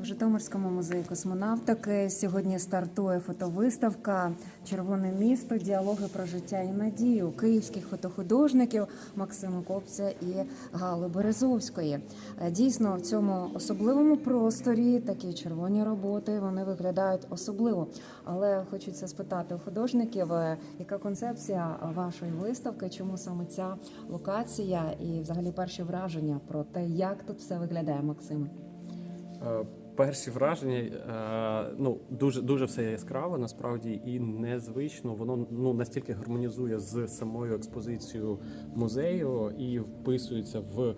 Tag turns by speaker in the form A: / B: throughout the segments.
A: В Житомирському музеї космонавтики сьогодні стартує фотовиставка Червоне місто. Діалоги про життя і надію київських фотохудожників Максима Копця і Гали Березовської. Е, Дійсно, в цьому особливому просторі такі червоні роботи вони виглядають особливо. Але хочеться спитати у художників, е, яка концепція вашої виставки, чому саме ця локація, і взагалі перші враження про те, як тут все виглядає, Максиме.
B: Перші враження, е, ну дуже дуже все яскраво, насправді і незвично. Воно ну настільки гармонізує з самою експозицією музею і вписується в, е,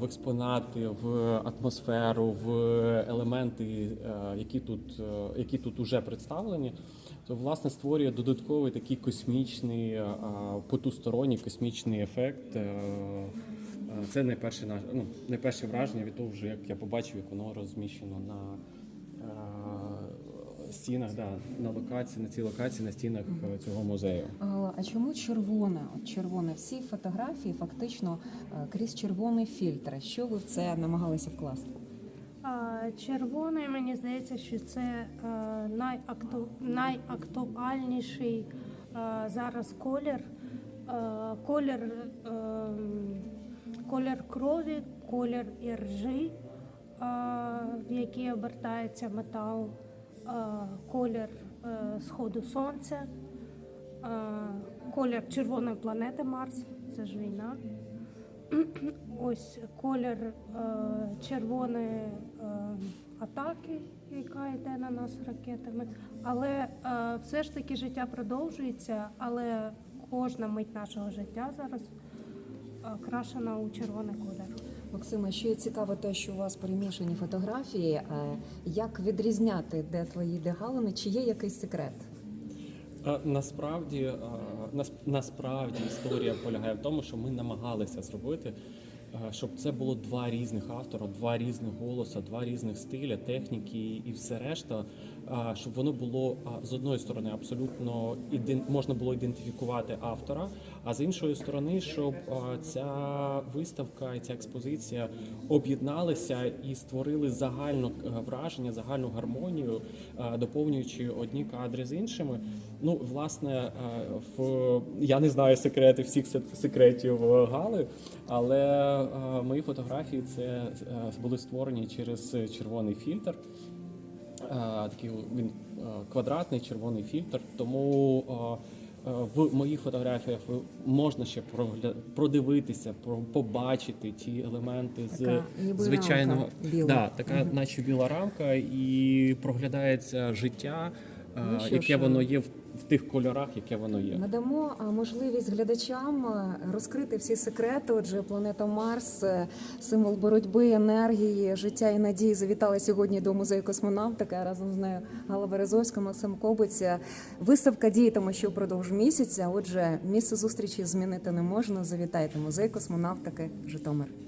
B: в експонати, в атмосферу, в елементи, е, які тут, які тут уже представлені. То власне створює додатковий такий космічний потусторонній космічний ефект. Це найперше наш- ну, найперше враження від того, вже як я побачив, як воно розміщено на е, стінах, да, на локації, на цій локації, на стінах е, цього музею.
A: А чому червоне? От червоне. Всі фотографії фактично е, крізь червоний фільтр. Що ви в це намагалися вкласти?
C: А, Червоний, мені здається, що це е, найакту... найактуальніший е, зараз колір. Е, Колір, е, колір крові, колір іржи, е, в який обертається метал, е, колір е, сходу сонця, колір червоної планети Марс, це ж війна. Ось колір червоної атаки, яка йде на нас ракетами. Але все ж таки життя продовжується, але кожна мить нашого життя зараз е, крашена у червоний колір.
A: Максиме, ще цікаво те, що у вас перемішані фотографії. Е, Як відрізняти, де твої де галини? Чи є якийсь секрет?
B: Насправді, насправді історія полягає в тому, що ми намагалися зробити, щоб це було два різних автора, два різних голоса, два різних стиля, техніки і все решта. Щоб воно було з одної сторони абсолютно можна було ідентифікувати автора, а з іншої сторони, щоб ця виставка і ця експозиція об'єдналися і створили загальне враження, загальну гармонію, доповнюючи одні кадри з іншими. Ну, власне, е, в я не знаю секрети всіх секретів е, Гали, але е, мої фотографії це були створені через червоний фільтр. Е, Такий він е, квадратний червоний фільтр. Тому е, в моїх фотографіях можна ще продивитися, про- побачити ті елементи з
A: Така ніби
B: звичайного
A: рамка біла.
B: Да, така, наче біла рамка, і проглядається життя,
A: Ну що яке
B: яке воно є в, в тих кольорах, яке воно є.
A: Надамо можливість глядачам розкрити всі секрети. Отже, планета Марс, е, символ боротьби, енергії, життя і надії завітали сьогодні до музею космонавтика. Разом з нею Гала Березовська, Максим Кобиця. Виставка діятиме ще впродовж місяця. Отже, місце зустрічі змінити не можна. Завітайте музей космонавтики Житомир.